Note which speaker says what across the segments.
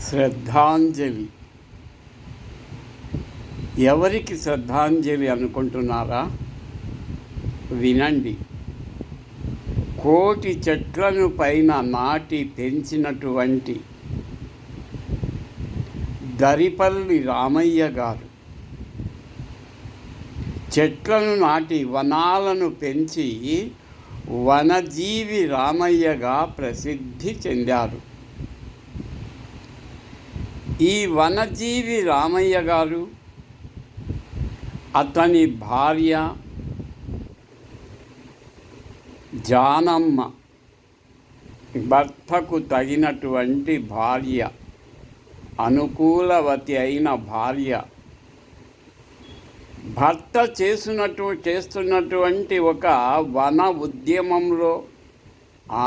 Speaker 1: శ్రద్ధాంజలి. ఎవరికి శ్రద్ధాంజలి అనుకుంటున్నారా? వినండి. కోటి చెట్లను పైన నాటి పెంచినటువంటి దరిపల్లి రామయ్య గారు చెట్లను నాటి వనాలను పెంచి వనజీవి రామయ్యగా ప్రసిద్ధి చెందారు. ఈ వనజీవి రామయ్య గారు అతని భార్య జానమ్మ భర్తకు తగినటువంటి భార్య అనుకూలవతి అయిన భార్య భర్త చేసినట్టు చేస్తున్నటువంటి ఒక వన ఉద్యమంలో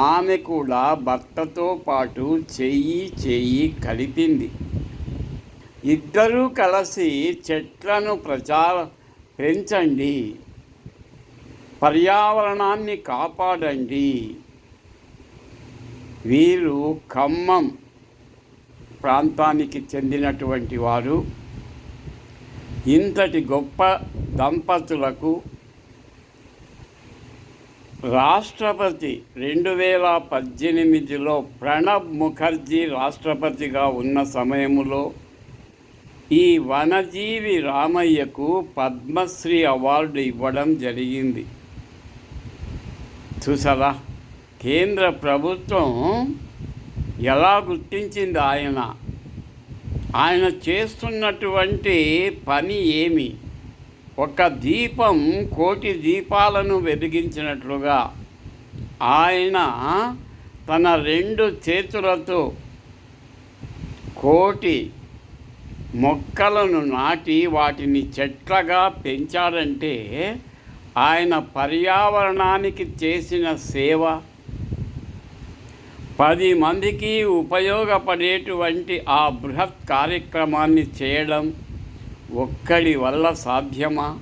Speaker 1: ఆమె కూడా భర్తతో పాటు చెయ్యి చెయ్యి కలిపింది. ఇద్దరూ కలిసి చెట్లను ప్రచార పెంచండి. పర్యావరణాన్ని కాపాడండి. వీరు ఖమ్మం ప్రాంతానికి చెందినటువంటి వారు. ఇంతటి గొప్ప దంపతులకు రాష్ట్రపతి రెండు వేల పద్దెనిమిదిలో ప్రణబ్ ముఖర్జీ రాష్ట్రపతిగా ఉన్న సమయంలో ఈ వనజీవి రామయ్యకు పద్మశ్రీ అవార్డు ఇవ్వడం జరిగింది. చూసారా కేంద్ర ప్రభుత్వం ఎలా గుర్తించింది ఆయన? ఆయన చేస్తున్నటువంటి పని ఏమి? ఒక దీపం కోటి దీపాలను వెలిగించినట్లుగా ఆయన తన రెండు చేతులతో కోటి మొక్కలను నాటి వాటిని చెట్లగా పెంచాడంటే ఆయన పర్యావరణానికి చేసిన సేవ. పది మందికి ఉపయోగపడేటువంటి ఆ బృహత్ కార్యక్రమాన్ని చేయడం ఒక్కడి వల్ల సాధ్యమా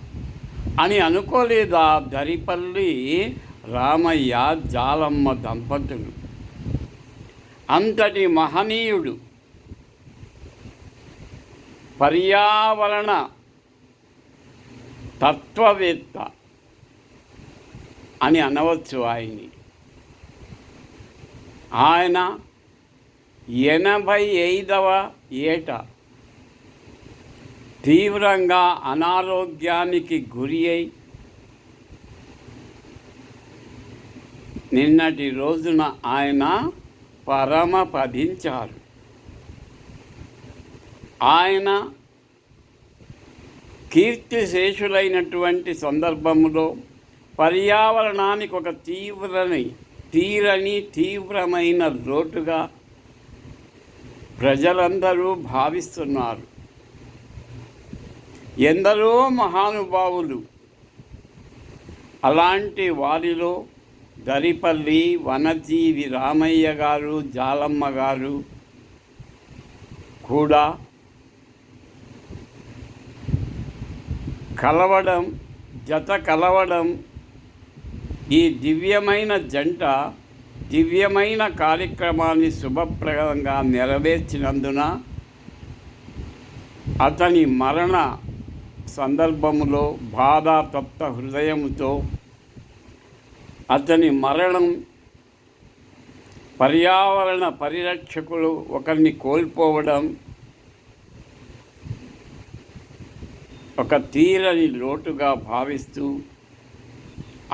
Speaker 1: అని అనుకోలేదా దరిపల్లి రామయ్య జాలమ్మ దంపతులు? అంతటి మహనీయుడు పర్యావరణ తత్వవేత్త అని అనవచ్చు ఆయన్ని. ఆయన ఎనభై ఐదవ ఏట తీవ్రంగా అనారోగ్యానికి గురి అయి నిన్నటి రోజున ఆయన పరమపదించారు. ఆయన కీర్తిశేషులైనటువంటి సందర్భంలో పర్యావరణానికి ఒక తీవ్రని తీరని తీవ్రమైన లోటుగా ప్రజలందరూ భావిస్తున్నారు. ఎందరో మహానుభావులు అలాంటి వారిలో దరిపల్లి వనజీవి రామయ్య గారు జాలమ్మ గారు కూడా కలవడం జత కలవడం ఈ దివ్యమైన జంట దివ్యమైన కార్యక్రమాన్ని శుభప్రదంగా నెరవేర్చినందున అతని మరణ సందర్భములో బాధాతప్త హృదయముతో అతని మరణం పర్యావరణ పరిరక్షకులు ఒకరిని కోల్పోవడం ఒక తీరని లోటుగా భావిస్తూ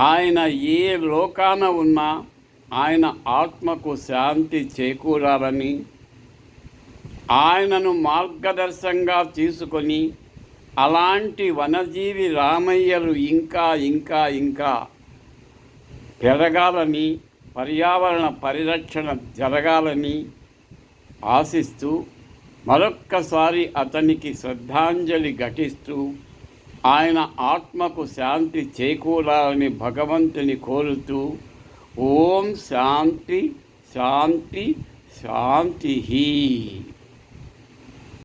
Speaker 1: ఆయన ఏ లోకాన ఉన్నా ఆయన ఆత్మకు శాంతి చేకూరాలని ఆయనను మార్గదర్శంగా తీసుకొని అలాంటి వనజీవి రామయ్యలు ఇంకా ఇంకా ఇంకా పెరగాలని పర్యావరణ పరిరక్షణ జరగాలని ఆశిస్తూ మరొక్కసారి అతనికి శ్రద్ధాంజలి ఘటిస్తూ ఆయన ఆత్మకు శాంతి చేకూరాలని భగవంతుని కోరుతూ ఓం శాంతి శాంతి శాంతి